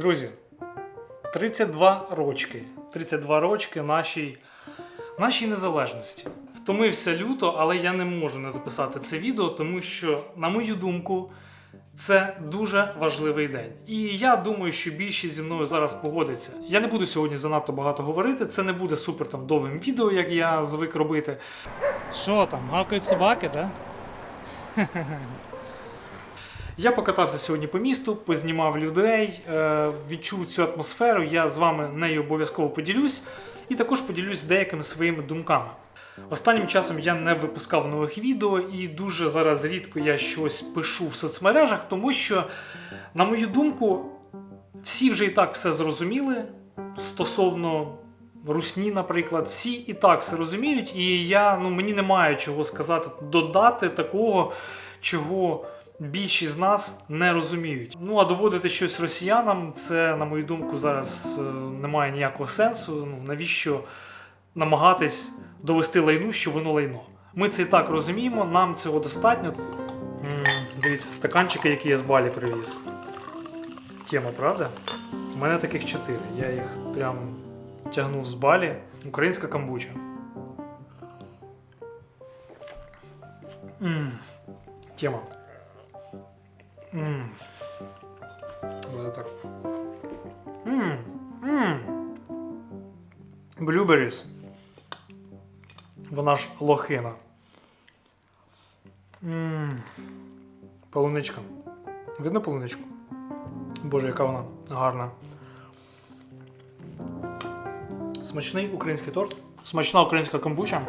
Друзі, 32 рочки. 32 рочки нашій, нашій незалежності. Втомився люто, але я не можу не записати це відео, тому що, на мою думку, це дуже важливий день. І я думаю, що більшість зі мною зараз погодиться. Я не буду сьогодні занадто багато говорити. Це не буде супер там довгим відео, як я звик робити. Що там, гавкають собаки, так? Я покатався сьогодні по місту, познімав людей, е, відчув цю атмосферу. Я з вами нею обов'язково поділюсь і також поділюсь деякими своїми думками. Останнім часом я не випускав нових відео і дуже зараз рідко я щось пишу в соцмережах, тому що, на мою думку, всі вже і так все зрозуміли стосовно русні, наприклад, всі і так все розуміють, і я ну мені немає чого сказати, додати такого, чого більшість з нас не розуміють. Ну а доводити щось росіянам, це, на мою думку, зараз е, не ніякого сенсу. Ну навіщо намагатись довести лайну, що воно лайно? Ми це і так розуміємо, нам цього достатньо. Дивіться, стаканчики, які я з балі привіз. Тема, правда? У мене таких чотири. Я їх прям тягнув з балі. Українська камбуча. Тема. Буде так. Блюберіс. Вона ж лохина. Полуничка. Видно полуничку? Боже, яка вона гарна. Смачний український торт. Смачна українська камбуча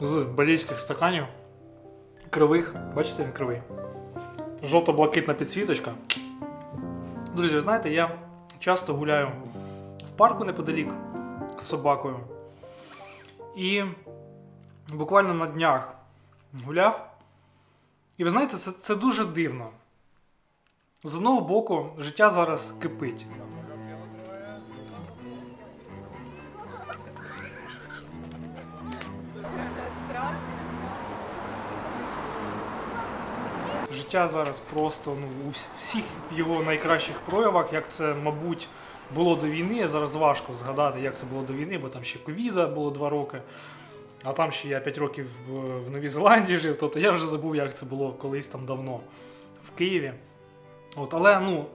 з балійських стаканів. Кривих. Бачите, він кривий. Жовто-блакитна підсвіточка. Друзі, ви знаєте, я часто гуляю в парку неподалік з собакою. І буквально на днях гуляв. І ви знаєте, це, це дуже дивно. З одного боку, життя зараз кипить. Життя зараз просто ну, у всіх його найкращих проявах, як це, мабуть, було до війни. Зараз важко згадати, як це було до війни, бо там ще ковіда було два роки. А там ще я 5 років в, в Новій Зеландії жив. Тобто я вже забув, як це було колись там давно в Києві. От, але ну,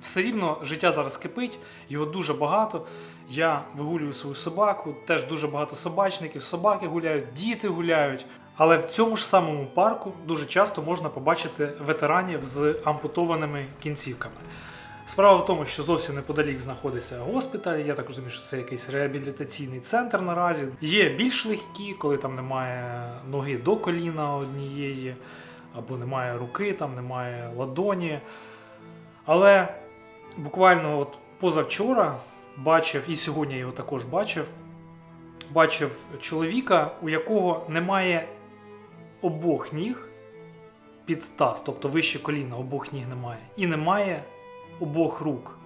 все рівно життя зараз кипить, його дуже багато. Я вигулюю свою собаку, теж дуже багато собачників, собаки гуляють, діти гуляють. Але в цьому ж самому парку дуже часто можна побачити ветеранів з ампутованими кінцівками. Справа в тому, що зовсім неподалік знаходиться госпіталь. Я так розумію, що це якийсь реабілітаційний центр наразі. Є більш легкі, коли там немає ноги до коліна однієї, або немає руки, там немає ладоні. Але буквально от позавчора бачив, і сьогодні я його також бачив. Бачив чоловіка, у якого немає обох ніг під таз, тобто вище коліна, обох ніг немає. І немає обох рук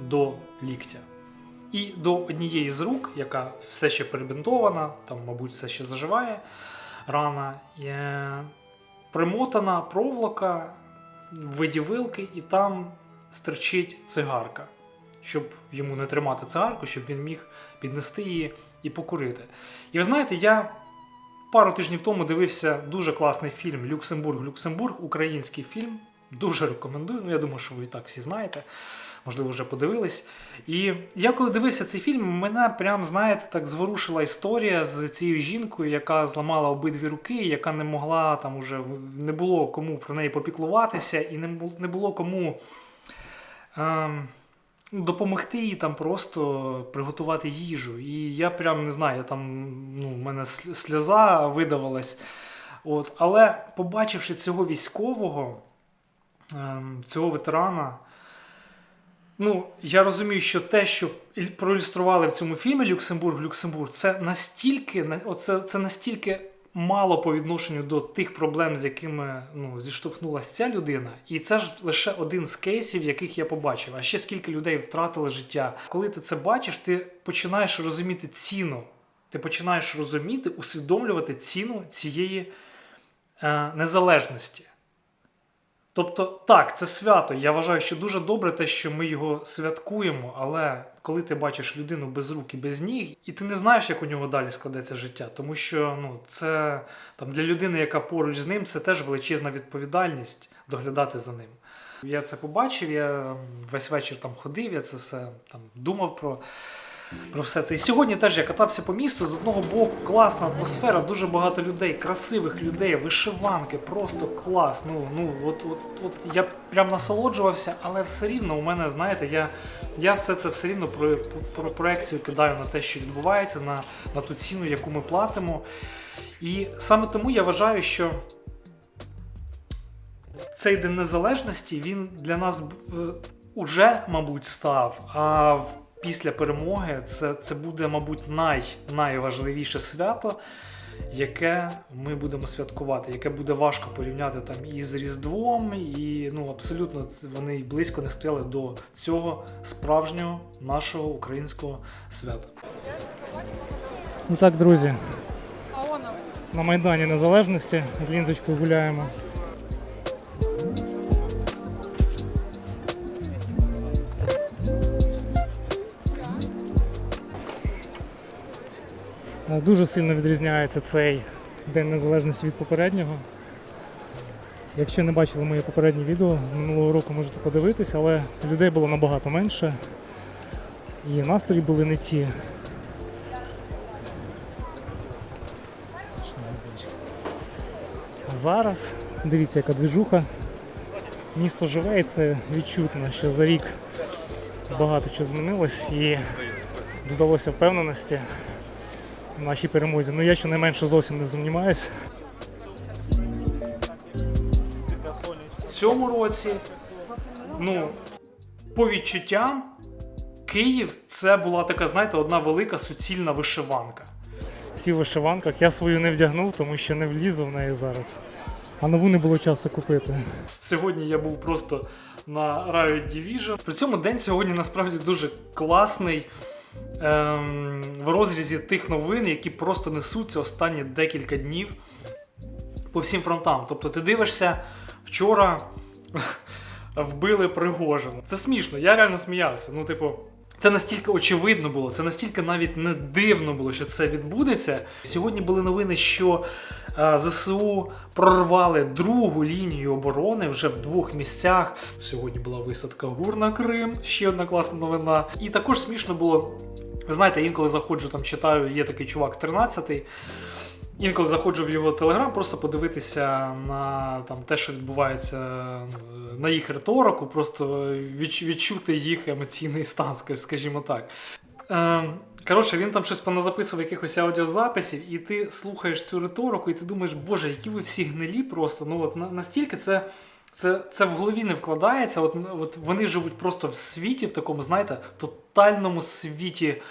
до ліктя. І до однієї з рук, яка все ще перебинтована, там, мабуть, все ще заживає, рана, є примотана проволока в виді вилки, і там стерчить цигарка, щоб йому не тримати цигарку, щоб він міг піднести її і покурити. І ви знаєте, я пару тижнів тому дивився дуже класний фільм Люксембург, Люксембург, український фільм. Дуже рекомендую. Ну, я думаю, що ви і так всі знаєте. Можливо, вже подивились. І я коли дивився цей фільм, мене прям, знаєте, так зворушила історія з цією жінкою, яка зламала обидві руки, яка не могла там уже не було кому про неї попіклуватися, і не було кому. Ем, допомогти їй там просто приготувати їжу. І я прям не знаю, там ну, в мене сльоза видавалась. От, але побачивши цього військового, ем, цього ветерана, ну, я розумію, що те, що проілюстрували в цьому фільмі Люксембург, Люксембург, це настільки, оце, це настільки мало по відношенню до тих проблем, з якими ну, зіштовхнулася ця людина. І це ж лише один з кейсів, яких я побачив. А ще скільки людей втратили життя. Коли ти це бачиш, ти починаєш розуміти ціну. Ти починаєш розуміти, усвідомлювати ціну цієї е, незалежності. Тобто, так, це свято. Я вважаю, що дуже добре те, що ми його святкуємо, але коли ти бачиш людину без рук і без ніг, і ти не знаєш, як у нього далі складеться життя, тому що ну, це там для людини, яка поруч з ним, це теж величезна відповідальність доглядати за ним. Я це побачив, я весь вечір там ходив, я це все там думав про, про все це. І сьогодні теж я катався по місту. З одного боку, класна атмосфера, дуже багато людей, красивих людей, вишиванки, просто клас. Ну, ну от, от, от я прям насолоджувався, але все рівно у мене, знаєте, я, я все це все рівно про, про проекцію кидаю на те, що відбувається, на, на ту ціну, яку ми платимо. І саме тому я вважаю, що цей День Незалежності він для нас е, уже, мабуть, став. А в- після перемоги це, це буде, мабуть, най, найважливіше свято, яке ми будемо святкувати, яке буде важко порівняти там і з Різдвом, і ну абсолютно вони близько не стояли до цього справжнього нашого українського свята. Ну так, друзі, на Майдані Незалежності з лінзочкою гуляємо. Дуже сильно відрізняється цей День Незалежності від попереднього. Якщо не бачили моє попереднє відео з минулого року, можете подивитися, але людей було набагато менше. І настрої були не ті. Зараз дивіться, яка двіжуха. Місто живе і це відчутно, що за рік багато чого змінилось і додалося впевненості в нашій перемозі. Ну я щонайменше зовсім не сумніваюся. В цьому році, ну, по відчуттям, Київ це була така, знаєте, одна велика суцільна вишиванка. Всі в вишиванках. Я свою не вдягнув, тому що не влізу в неї зараз. А нову не було часу купити. Сьогодні я був просто на Riot Division. При цьому день сьогодні насправді дуже класний ем, в розрізі тих новин, які просто несуться останні декілька днів по всім фронтам. Тобто ти дивишся вчора. Вбили Пригожина. Це смішно, я реально сміявся. Ну, типу, це настільки очевидно було, це настільки навіть не дивно було, що це відбудеться. Сьогодні були новини, що ЗСУ прорвали другу лінію оборони вже в двох місцях. Сьогодні була висадка ГУР на Крим, ще одна класна новина. І також смішно було. Ви знаєте, інколи заходжу там, читаю, є такий чувак 13-й. Інколи заходжу в його телеграм, просто подивитися на там, те, що відбувається ну, на їх риторику, просто відчути їх емоційний стан, скажімо так. Е, коротше, він там щось поназаписував якихось аудіозаписів, і ти слухаєш цю риторику, і ти думаєш, боже, які ви всі гнилі просто. Ну от на- настільки це. Це, це в голові не вкладається. От, от вони живуть просто в світі, в такому, знаєте, тотальному світі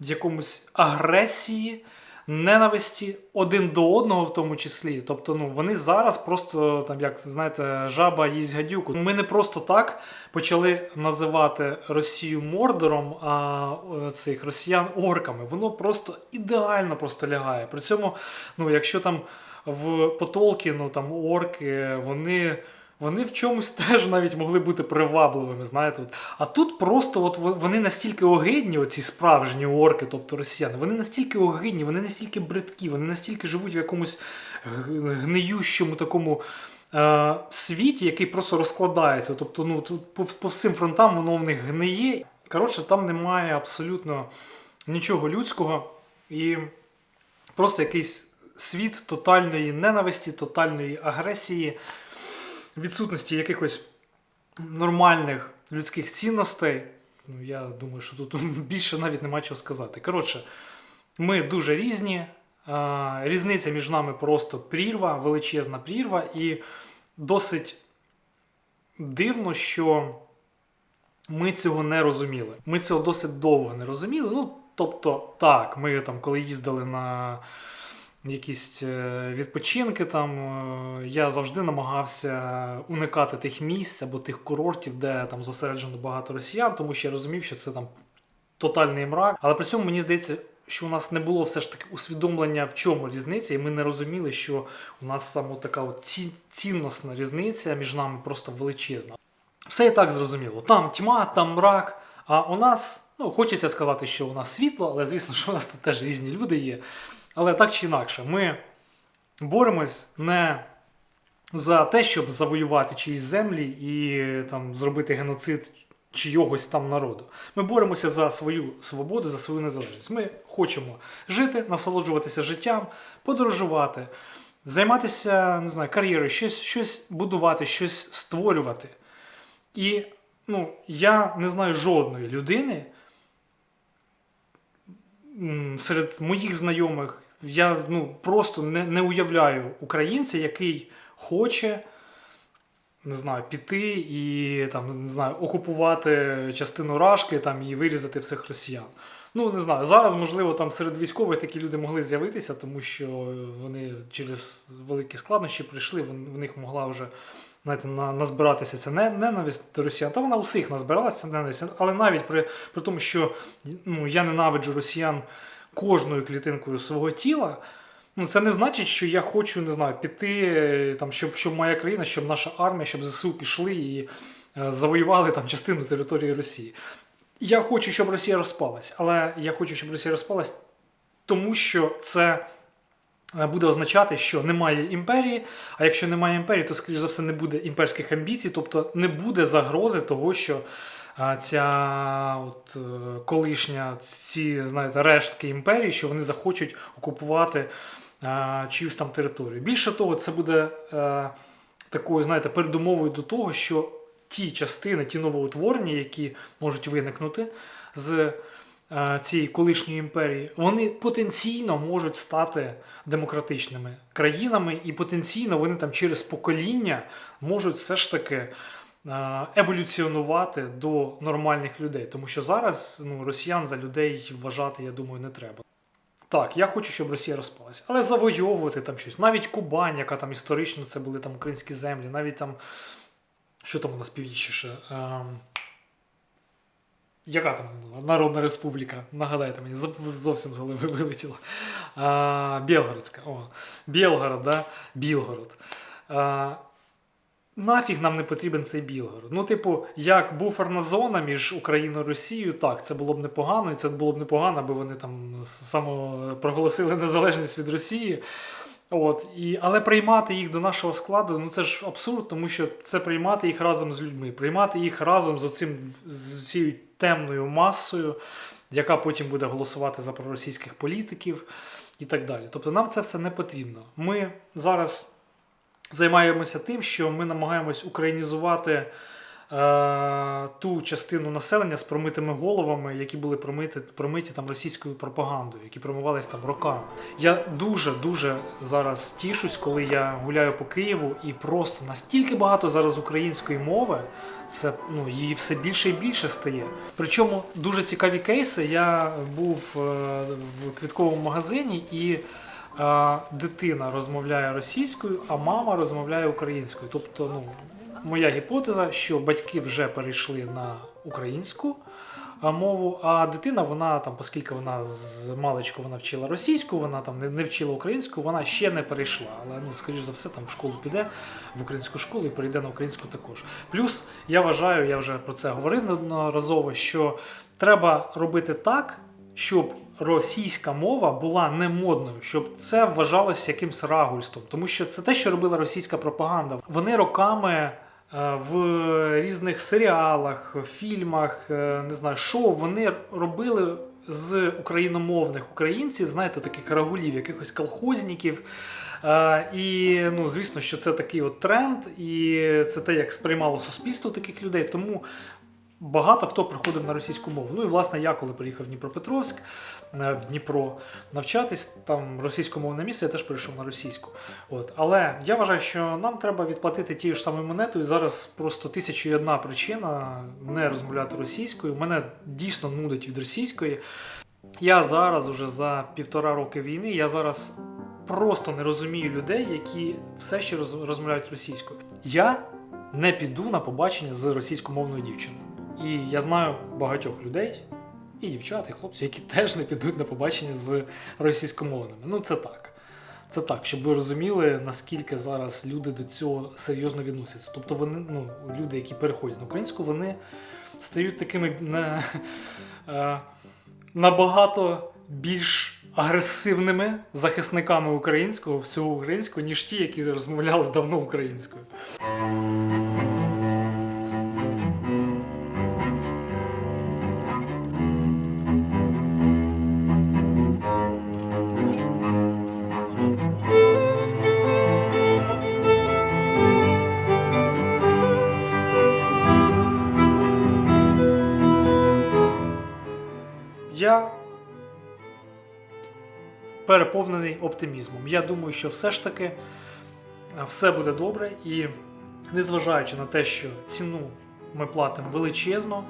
в якомусь агресії, ненависті один до одного, в тому числі. Тобто, ну вони зараз просто там, як знаєте, жаба їсть гадюку. Ми не просто так почали називати Росію мордором, а е, цих росіян орками. Воно просто ідеально просто лягає. При цьому, ну якщо там в Потолкіну там орки, вони. Вони в чомусь теж навіть могли бути привабливими, знаєте. А тут просто от вони настільки огидні, оці справжні орки, тобто росіяни, вони настільки огидні, вони настільки бридкі, вони настільки живуть в якомусь гниющому такому е, світі, який просто розкладається. Тобто, ну тут по, по всім фронтам воно в них гниє. Коротше, там немає абсолютно нічого людського і просто якийсь світ тотальної ненависті, тотальної агресії відсутності якихось нормальних людських цінностей. Ну, я думаю, що тут більше навіть нема чого сказати. Коротше, ми дуже різні. Різниця між нами просто прірва, величезна прірва, і досить дивно, що ми цього не розуміли. Ми цього досить довго не розуміли. Ну, тобто, так, ми там, коли їздили на якісь е, відпочинки, там е, я завжди намагався уникати тих місць або тих курортів, де там зосереджено багато росіян, тому що я розумів, що це там тотальний мрак. Але при цьому мені здається, що у нас не було все ж таки усвідомлення, в чому різниця, і ми не розуміли, що у нас саме така от ці- цінностна різниця між нами просто величезна. Все і так зрозуміло. Там тьма, там мрак. А у нас, ну, хочеться сказати, що у нас світло, але звісно, що у нас тут теж різні люди є. Але так чи інакше, ми боремось не за те, щоб завоювати чиїсь землі і там зробити геноцид чийогось там народу. Ми боремося за свою свободу, за свою незалежність. Ми хочемо жити, насолоджуватися життям, подорожувати, займатися не знаю, кар'єрою, щось, щось будувати, щось створювати. І ну, я не знаю жодної людини серед моїх знайомих. Я ну, просто не, не уявляю українця, який хоче не знаю, піти і там, не знаю, окупувати частину Рашки там, і вирізати всіх росіян. Ну, не знаю, зараз, можливо, там серед військових такі люди могли з'явитися, тому що вони через великі складнощі прийшли, в них могла вже знаєте, на, назбиратися ця не- ненависть до росіян. Та вона у всіх назбиралася ненависть, але навіть при, при тому, що ну, я ненавиджу росіян кожною клітинкою свого тіла. Ну, це не значить, що я хочу, не знаю, піти, там, щоб, щоб моя країна, щоб наша армія, щоб ЗСУ пішли і е, завоювали там частину території Росії. Я хочу, щоб Росія розпалась, але я хочу, щоб Росія розпалась, тому що це е, буде означати, що немає імперії. А якщо немає імперії, то, скоріш за все, не буде імперських амбіцій, тобто не буде загрози того, що ця от, е, колишня, ці знаєте, рештки імперії, що вони захочуть окупувати а, чиюсь там територію. Більше того, це буде е, такою, знаєте, передумовою до того, що ті частини, ті новоутворення, які можуть виникнути з е, цієї колишньої імперії, вони потенційно можуть стати демократичними країнами, і потенційно вони там через покоління можуть все ж таки е, еволюціонувати до нормальних людей. Тому що зараз ну, росіян за людей вважати, я думаю, не треба. Так, я хочу, щоб Росія розпалася. Але завойовувати там щось. Навіть Кубань, яка там історично це були там українські землі, навіть там. Що там у нас північніше? Ем... Яка там? Народна Республіка? Нагадайте мені, зовсім з голови вилетіло. А, Білгородська. О, Білгород, да? Білгород. А, нафіг нам не потрібен цей Білгород. Ну, типу, як буферна зона між Україною і Росією, так, це було б непогано, і це було б непогано, аби вони там само проголосили незалежність від Росії. От, і, але приймати їх до нашого складу, ну це ж абсурд, тому що це приймати їх разом з людьми, приймати їх разом з, оцим, з цією темною масою, яка потім буде голосувати за проросійських політиків і так далі. Тобто нам це все не потрібно. Ми зараз займаємося тим, що ми намагаємось українізувати е, ту частину населення з промитими головами, які були промиті, промиті там російською пропагандою, які промивались там роками. Я дуже дуже зараз тішусь, коли я гуляю по Києву, і просто настільки багато зараз української мови, це ну її все більше і більше стає. Причому дуже цікаві кейси. Я був е, в квітковому магазині і. Дитина розмовляє російською, а мама розмовляє українською. Тобто, ну, моя гіпотеза, що батьки вже перейшли на українську мову, а дитина, вона там, оскільки вона з маличку вона вчила російську, вона там не, не вчила українську, вона ще не перейшла. Але ну, скоріш за все, там в школу піде в українську школу і перейде на українську також. Плюс я вважаю, я вже про це говорив неодноразово, що треба робити так, щоб російська мова була не модною, щоб це вважалося якимсь рагульством, тому що це те, що робила російська пропаганда. Вони роками е, в різних серіалах, фільмах, е, не знаю, шоу вони робили з україномовних українців, знаєте, таких рагулів, якихось колхозників. Е, І ну, звісно, що це такий от тренд, і це те, як сприймало суспільство таких людей. Тому багато хто приходив на російську мову. Ну і власне я, коли приїхав в Дніпропетровськ, е, в Дніпро навчатись, там російськомовне місце, я теж перейшов на російську. От. Але я вважаю, що нам треба відплатити тією ж самою монетою. Зараз просто тисячу і одна причина не розмовляти російською. Мене дійсно нудить від російської. Я зараз, уже за півтора роки війни, я зараз просто не розумію людей, які все ще роз- розмовляють російською. Я не піду на побачення з російськомовною дівчиною. І я знаю багатьох людей, і дівчат, і хлопців, які теж не підуть на побачення з російськомовними. Ну це так. Це так, щоб ви розуміли, наскільки зараз люди до цього серйозно відносяться. Тобто вони, ну, люди, які переходять на українську, вони стають такими не, е, набагато більш агресивними захисниками українського, всього українського, ніж ті, які розмовляли давно українською. Переповнений оптимізмом. Я думаю, що все ж таки е, все буде добре, і незважаючи на те, що ціну ми платимо величезно,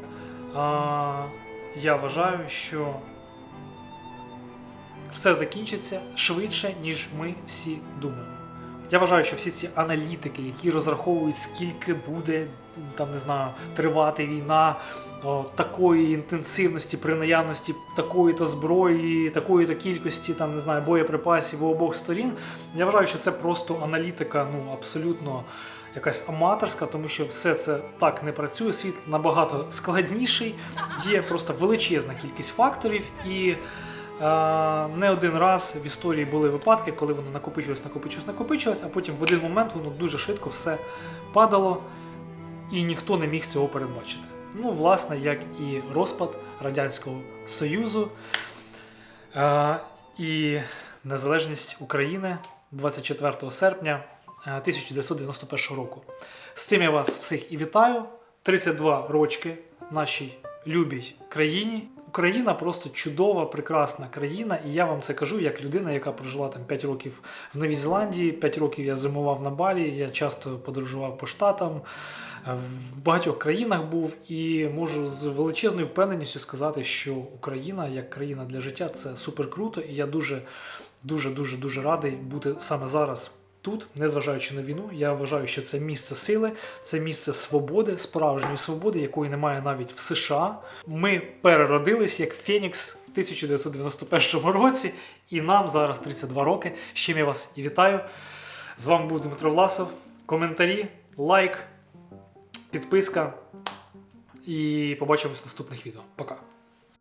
я вважаю, що все закінчиться швидше, ніж ми всі думаємо. Я вважаю, що всі ці аналітики, які розраховують, скільки буде там не знаю, тривати війна о, такої інтенсивності при наявності такої-то зброї, такої-то кількості там не знаю, боєприпасів у обох сторін. Я вважаю, що це просто аналітика, ну абсолютно якась аматорська, тому що все це так не працює. Світ набагато складніший. Є просто величезна кількість факторів і. Е, Не один раз в історії були випадки, коли воно накопичувалось, накопичувалось, накопичувалось, а потім в один момент воно дуже швидко все падало, і ніхто не міг цього передбачити. Ну, власне, як і розпад Радянського Союзу е, і незалежність України 24 серпня е, 1991 року. З цим я вас всіх і вітаю. 32 рочки нашій любій країні. Україна просто чудова, прекрасна країна, і я вам це кажу як людина, яка прожила там 5 років в Новій Зеландії, 5 років я зимував на Балі, я часто подорожував по штатам, е, в багатьох країнах був і можу з величезною впевненістю сказати, що Україна як країна для життя це супер круто, і я дуже, дуже, дуже, дуже радий бути саме зараз. Тут, незважаючи на війну, я вважаю, що це місце сили, це місце свободи, справжньої свободи, якої немає навіть в США. Ми переродились як Фенікс в 1991 році, і нам зараз 32 роки. З чим я вас і вітаю. З вами був Дмитро Власов. Коментарі, лайк, підписка. І побачимось в наступних відео. Пока.